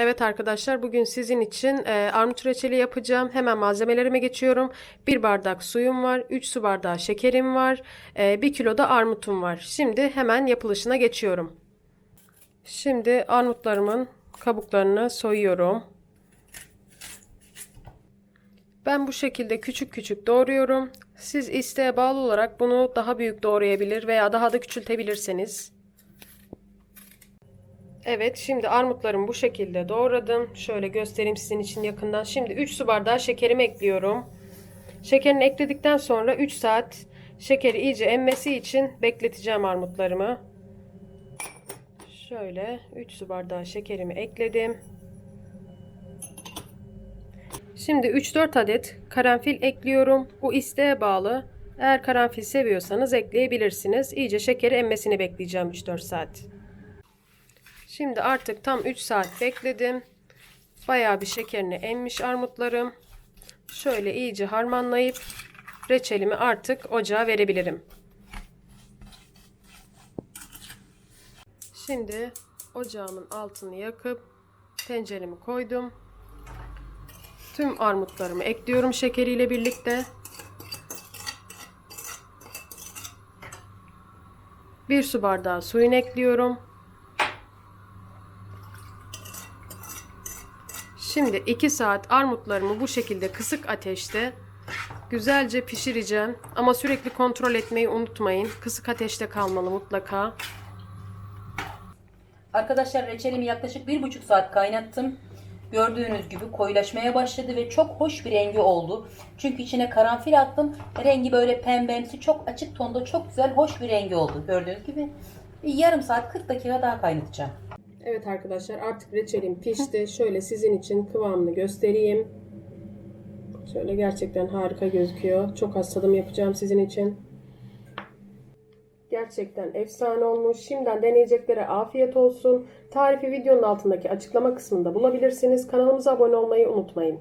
Evet arkadaşlar bugün sizin için e, armut reçeli yapacağım. Hemen malzemelerime geçiyorum. 1 bardak suyum var. 3 su bardağı şekerim var. 1 kilo da armutum var. Şimdi hemen yapılışına geçiyorum. Şimdi armutlarımın kabuklarını soyuyorum. Ben bu şekilde küçük küçük doğruyorum. Siz isteğe bağlı olarak bunu daha büyük doğrayabilir veya daha da küçültebilirsiniz. Evet şimdi armutlarımı bu şekilde doğradım. Şöyle göstereyim sizin için yakından. Şimdi 3 su bardağı şekerimi ekliyorum. Şekerini ekledikten sonra 3 saat şekeri iyice emmesi için bekleteceğim armutlarımı. Şöyle 3 su bardağı şekerimi ekledim. Şimdi 3-4 adet karanfil ekliyorum. Bu isteğe bağlı. Eğer karanfil seviyorsanız ekleyebilirsiniz. İyice şekeri emmesini bekleyeceğim 3-4 saat. Şimdi artık tam 3 saat bekledim. Bayağı bir şekerini emmiş armutlarım. Şöyle iyice harmanlayıp reçelimi artık ocağa verebilirim. Şimdi ocağımın altını yakıp tenceremi koydum. Tüm armutlarımı ekliyorum şekeriyle birlikte. Bir su bardağı suyunu ekliyorum. Şimdi 2 saat armutlarımı bu şekilde kısık ateşte güzelce pişireceğim. Ama sürekli kontrol etmeyi unutmayın. Kısık ateşte kalmalı mutlaka. Arkadaşlar reçelimi yaklaşık bir buçuk saat kaynattım. Gördüğünüz gibi koyulaşmaya başladı ve çok hoş bir rengi oldu. Çünkü içine karanfil attım. Rengi böyle pembemsi çok açık tonda çok güzel hoş bir rengi oldu. Gördüğünüz gibi bir yarım saat 40 dakika daha kaynatacağım. Evet arkadaşlar artık reçelim pişti. Şöyle sizin için kıvamını göstereyim. Şöyle gerçekten harika gözüküyor. Çok az tadım yapacağım sizin için. Gerçekten efsane olmuş. Şimdiden deneyeceklere afiyet olsun. Tarifi videonun altındaki açıklama kısmında bulabilirsiniz. Kanalımıza abone olmayı unutmayın.